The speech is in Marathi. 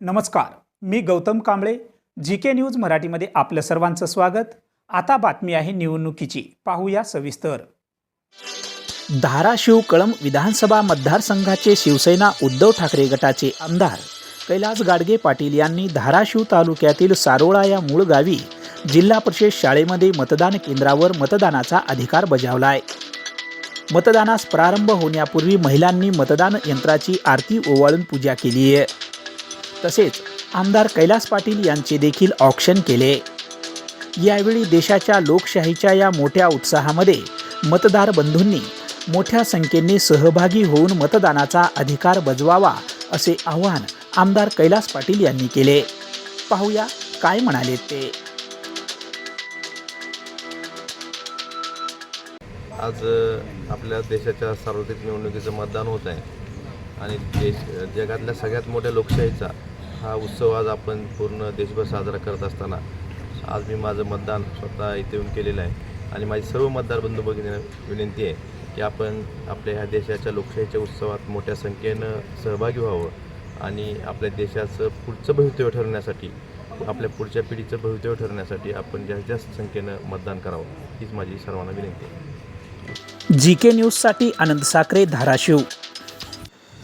नमस्कार मी Gautam Kamble G K news मराठीमध्ये आपलं सर्वांचं स्वागत. आता बातमी आहे निवडणुकीची पाहूया सविस्तर. धाराशिव कळंब विधानसभा मतदारसंघाचे शिवसेना उद्धव ठाकरे गटाचे आमदार कैलास गाडगे पाटील यांनी धाराशिव तालुक्यातील सारोळा या मूळ गावी जिल्हा परिषद शाळेमध्ये मतदान केंद्रावर मतदानाचा अधिकार बजावलाय. मतदानास प्रारंभ होण्यापूर्वी महिलांनी मतदान यंत्राची आरती ओवाळून पूजा केली आहे तसेच आमदार कैलास पाटील यांचे देखील ऑक्शन केले. यावेळी देशाच्या लोकशाहीच्या या मोठ्या उत्साहामध्ये मतदार बंधूंनी मोठ्या संख्येने सहभागी होऊन मतदानाचा अधिकार बजवावा असे आवाहन आमदार कैलास पाटील यांनी केले. पाहूया काय म्हणाले ते. आज आपल्या देशाच्या सार्वत्रिक निवडणुकीचं मतदान होत आहे. आणि देश जगातल्या सगळ्यात मोठ्या लोकशाहीचा हा उत्सव आज आपण पूर्ण देशभर साजरा करत असताना आज मी माझं मतदान स्वतः इथे येऊन केलेलं आहे. आणि माझी सर्व मतदार बंधू भगिनी विनंती आहे की आपण आपल्या ह्या देशाच्या लोकशाहीच्या उत्सवात मोठ्या संख्येनं सहभागी व्हावं आणि आपल्या देशाचं पुढचं भवितव्य ठरवण्यासाठी आपल्या पुढच्या पिढीचं भवितव्य ठरवण्यासाठी आपण जास्तीत जास्त संख्येनं मतदान करावं हीच माझी सर्वांना विनंती आहे. जी के न्यूजसाठी आनंद साखरे धाराशिव.